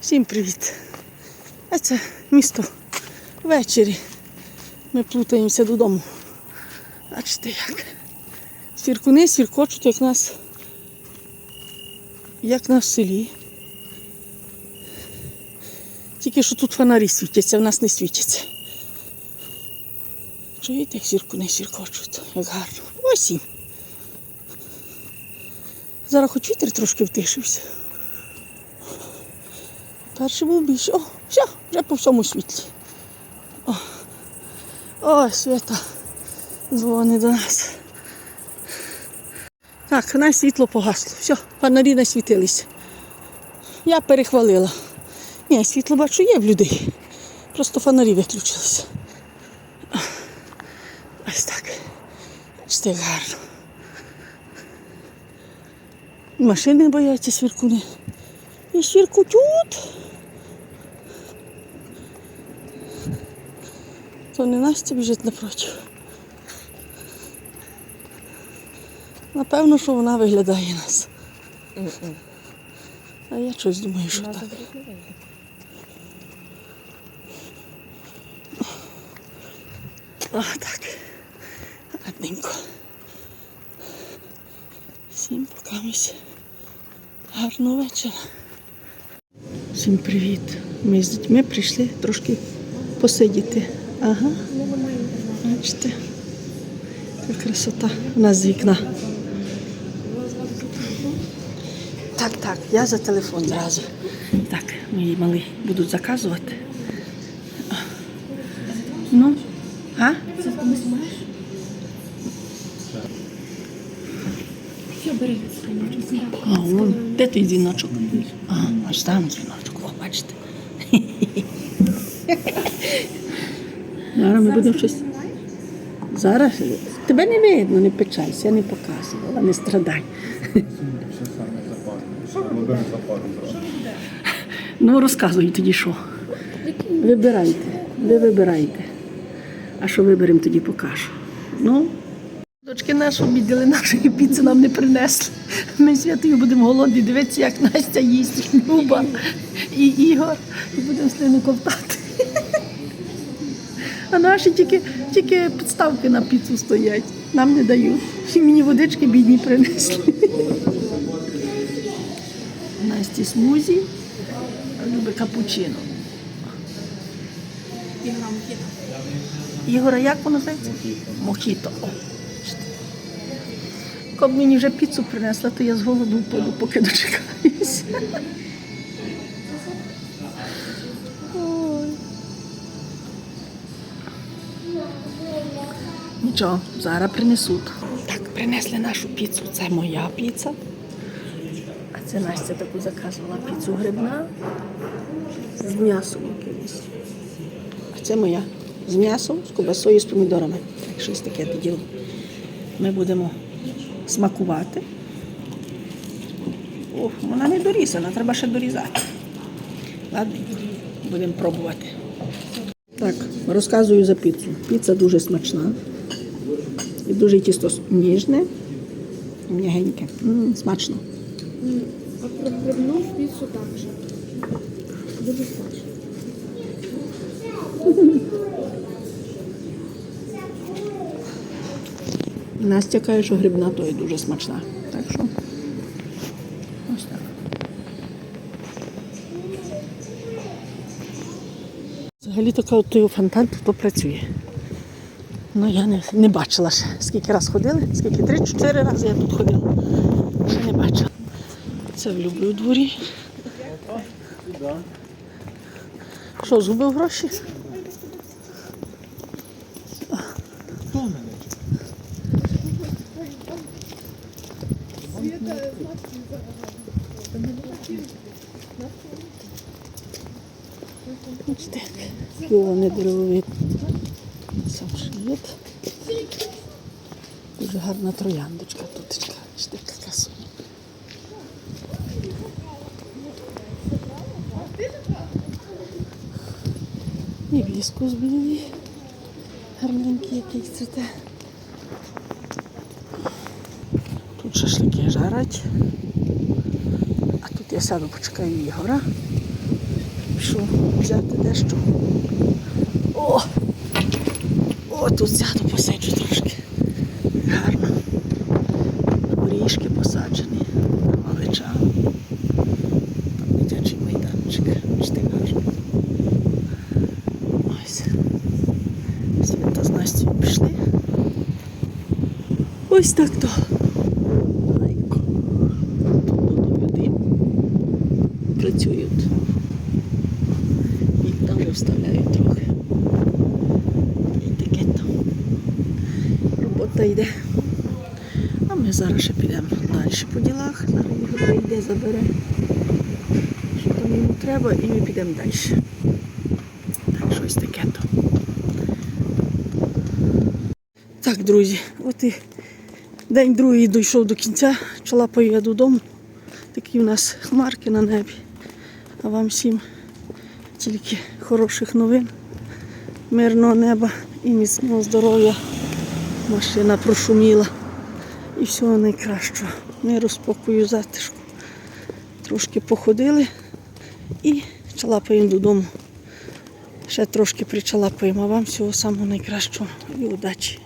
Всім привіт! А це місто ввечері. Ми плутаємося додому. Бачите як. Свіркуни свіркочуть, як нас, як на селі. Тільки що тут фонарі світяться, в нас не світяться. Чуєте, як свіркуни свіркочуть, як гарно. Осінь. Зараз хоч вітер трошки втишився. Перший був. О, все, вже по всьому світлі. О, О свята дзвонить до нас. Так, на світло погасло. Все, фонарі насвітилися. Я перехвалила. Ні, світло бачу є в людей. Просто фонарі виключилися. Ось так. Бачите, гарно. Машини бояться свіркуни. І свіркутють. То не Настя біжить напроти. Напевно, що вона виглядає нас. А я щось думаю, що так. О, так. Гарненько. Всім покамусь. Гарного вечора. Всім привіт. Ми з дітьми прийшли трошки посидіти. Ага. Бачите. Яка красота у нас з вікна. Так, так, я за телефон зразу. Так, мої малі будуть заказувати. Ну, а? Все, бери. А, вон, де той дзвіночок? А, аж там дзвіночок, о, бачите. Зараз ми будемо щось. Зараз тебе не видно, не печалься, я не показувала, не страдай. Ну, розказуй тоді що. Вибирайте, ви вибирайте. А що виберемо, тоді покажу. Ну, Дочки наші обідали нашої піци нам не принесли. Ми Святою будемо голодні, дивитися, як Настя їсть, Люба і Ігор. І будемо слину ковтати. А наші тільки, тільки підставки на піцу стоять. Нам не дають. І мені водички бідні принесли. Насті смузі, Люби капучино. Ігора, як воно зветься? Мохіто. О. Коли б мені вже піцу принесла, то я з голоду впаду, поки дочекаюся. Нічого, зараз принесуть. Так, принесли нашу піцу. Це моя піца. А це Настя таку заказувала піцу грибна з м'ясом якимось. А це моя з м'ясом, з кубасою, з помідорами. Так, щось таке діло. Ми будемо смакувати. Ох, вона не дорізана, треба ще дорізати. Ладно, будемо пробувати. Так, розказую за піцу. Піца дуже смачна. І дуже тісто ніжне, м'ягеньке. М, смачно. А про грибну піцу також. Дуже смачно. Настя каже, що грибна то і дуже смачна. Так що ось так. Взагалі така от фонтан тут працює. Ну я не, не бачила ще. Скільки раз ходили, скільки три-чотири рази я тут ходила. Ще не бачила. Це люблю дворі. Що, згубив гроші? Бачите, піони деревові. Самшит. Дуже гарна трояндочка тут. Бачите, яка красуня. І віскус білий. Гарненький який цвіте. Тут шашлики жарять. А тут я сяду, почекаю Ігора. вийшов взяти дещо. О! О, тут сяду посиджу трошки. Гарно. Горішки посаджені, малича. Там дитячий майданчик. Бачите, гарно. Ось. З Настю пішли. Ось так то. Лайко. Тут люди працюють. І там вже вставляють трохи. І таке там. Йде. А ми зараз ще підемо далі по ділах. Зараз Ігор прийде, забере. Що там йому треба, і ми підемо далі. Так, щось таке то. Так, друзі, от і день другий дійшов до кінця. Чолапаю я додому. Такі в нас хмарки на небі. А вам всім тільки хороших новин, мирного неба і міцного здоров'я. Машина прошуміла. І всього найкращого. Миру, спокою, затишку. Трошки походили і чалапаємо додому. Ще трошки причалапаємо, а вам всього самого найкращого і удачі.